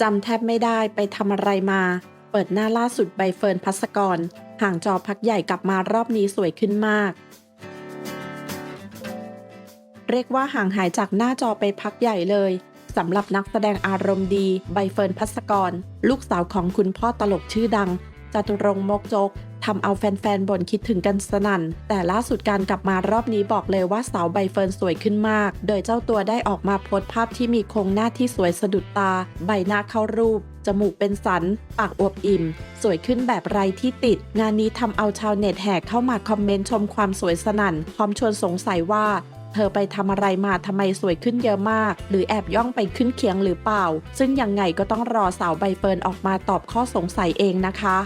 จำแทบไม่ได้ไปทำอะไรมา เปิดหน้าล่าสุดใบเฟิร์นพัสกรห่างจอพักใหญ่กลับมารอบนี้สวยขึ้นมาก เรียกว่าห่างหายจากหน้าจอไปพักใหญ่เลยสำหรับนักแสดงอารมณ์ดีใบเฟิร์นพัสกร ลูกสาวของคุณพ่อตลกชื่อดัง จตุรงมกจกทำเอาแฟนๆบ่นคิดถึงกันสนั่น แต่ล่าสุดการกลับมารอบนี้บอกเลยว่าสาวใบเฟิร์นสวยขึ้นมาก โดยเจ้าตัวได้ออกมาโพสต์ภาพที่มีโครงหน้าที่สวยสะดุดตา ใบหน้าเข้ารูป จมูกเป็นสัน ปากอวบอิ่ม สวยขึ้นแบบไรที่ติด งานนี้ทำเอาชาวเน็ตแห่เข้ามาคอมเมนต์ชมความสวยสนั่น พร้อมชวนสงสัยว่าเธอไปทำอะไรมาทำไมสวยขึ้นเยอะมาก หรือแอบย่องไปขึ้นเคียงหรือเปล่า ซึ่งยังไงก็ต้องรอสาวใบเฟิร์นออกมาตอบข้อสงสัยเองนะคะ